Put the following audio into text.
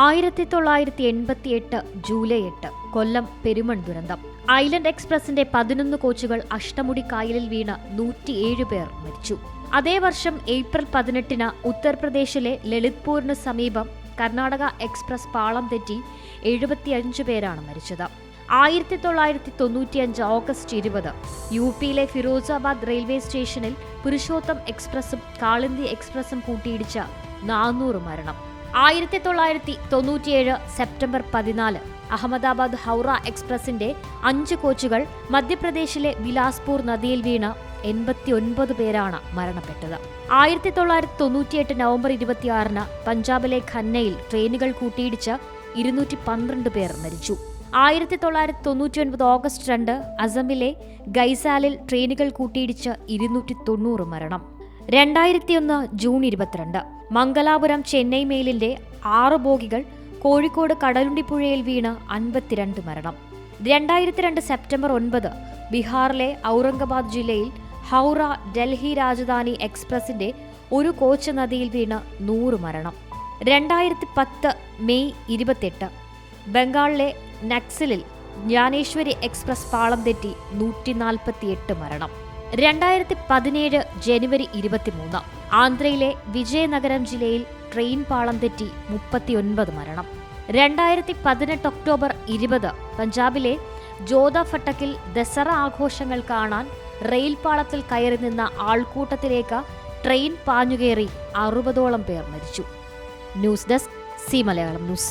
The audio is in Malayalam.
ആയിരത്തി തൊള്ളായിരത്തി എൺപത്തി എട്ട് ജൂലൈ എട്ട് കൊല്ലം പെരുമൺ ദുരന്തം. ഐലൻഡ് എക്സ്പ്രസിന്റെ പതിനൊന്ന് കോച്ചുകൾ അഷ്ടമുടി കായലിൽ വീണ് നൂറ്റിയേഴ് പേർ മരിച്ചു. അതേ വർഷം ഏപ്രിൽ പതിനെട്ടിന് ഉത്തർപ്രദേശിലെ ലളിത്പൂരിന് സമീപം കർണാടക എക്സ്പ്രസ് പാളം തെറ്റി എഴുപത്തിയഞ്ച് പേരാണ് മരിച്ചത്. ആയിരത്തി തൊള്ളായിരത്തി തൊണ്ണൂറ്റിയഞ്ച് ഓഗസ്റ്റ് ഇരുപത് യു പിയിലെ ഫിറോസാബാദ് റെയിൽവേ സ്റ്റേഷനിൽ പുരുഷോത്തം എക്സ്പ്രസും കാളിന്തി എക്സ്പ്രസും കൂട്ടിയിടിച്ച നാനൂറ് മരണം. ആയിരത്തി തൊള്ളായിരത്തി തൊണ്ണൂറ്റിയേഴ് സെപ്റ്റംബർ പതിനാല് അഹമ്മദാബാദ് ഹൗറ എക്സ്പ്രസിന്റെ അഞ്ച് കോച്ചുകൾ മധ്യപ്രദേശിലെ ബിലാസ്പൂർ നദിയിൽ വീണ് എൺപത്തിയൊൻപത് പേരാണ് മരണപ്പെട്ടത്. ആയിരത്തി തൊള്ളായിരത്തി തൊണ്ണൂറ്റിയെട്ട് നവംബർ ഇരുപത്തിയാറിന് പഞ്ചാബിലെ ഖന്നയിൽ ട്രെയിനുകൾ കൂട്ടിയിടിച്ച് ഇരുന്നൂറ്റി പന്ത്രണ്ട് പേർ മരിച്ചു. ആയിരത്തി തൊള്ളായിരത്തി തൊണ്ണൂറ്റി ഒൻപത് ഓഗസ്റ്റ് രണ്ട് അസമിലെ ഗൈസാലിൽ ട്രെയിനുകൾ കൂട്ടിയിടിച്ച് ഇരുന്നൂറ്റി തൊണ്ണൂറ് മരണം. രണ്ടായിരത്തിയൊന്ന് ജൂൺ ഇരുപത്തിരണ്ട്. മംഗലാപുരം ചെന്നൈ മെയിലിന്റെ ആറ് ബോഗികൾ കോഴിക്കോട് കടലുണ്ടിപ്പുഴയിൽ വീണ് അൻപത്തിരണ്ട് മരണം. രണ്ടായിരത്തി രണ്ട് സെപ്റ്റംബർ ഒൻപത് ബീഹാറിലെ ഔറംഗബാദ് ജില്ലയിൽ ഹൗറ ഡൽഹി രാജധാനി എക്സ്പ്രസിന്റെ ഒരു കോച്ച് നദിയിൽ വീണ് നൂറ് മരണം. രണ്ടായിരത്തി പത്ത് മെയ് ഇരുപത്തെട്ട് ബംഗാളിലെ നക്സലിൽ ജ്ഞാനേശ്വരി എക്സ്പ്രസ് പാളം തെറ്റി നൂറ്റി നാൽപ്പത്തിയെട്ട് മരണം. രണ്ടായിരത്തി പതിനേഴ് ജനുവരി ഇരുപത്തിമൂന്ന് ആന്ധ്രയിലെ വിജയനഗരം ജില്ലയിൽ ട്രെയിൻ പാളം തെറ്റി മുപ്പത്തിയൊൻപത് മരണം. രണ്ടായിരത്തി പതിനെട്ട് ഒക്ടോബർ ഇരുപത് പഞ്ചാബിലെ ജോധഫട്ടക്കിൽ ദസറ ആഘോഷങ്ങൾ കാണാൻ റെയിൽ പാളത്തിൽ കയറി നിന്ന ആൾക്കൂട്ടത്തിലേക്ക് ട്രെയിൻ പാഞ്ഞുകയറി അറുപതോളം പേർ മരിച്ചു. News desk C Malayalam news.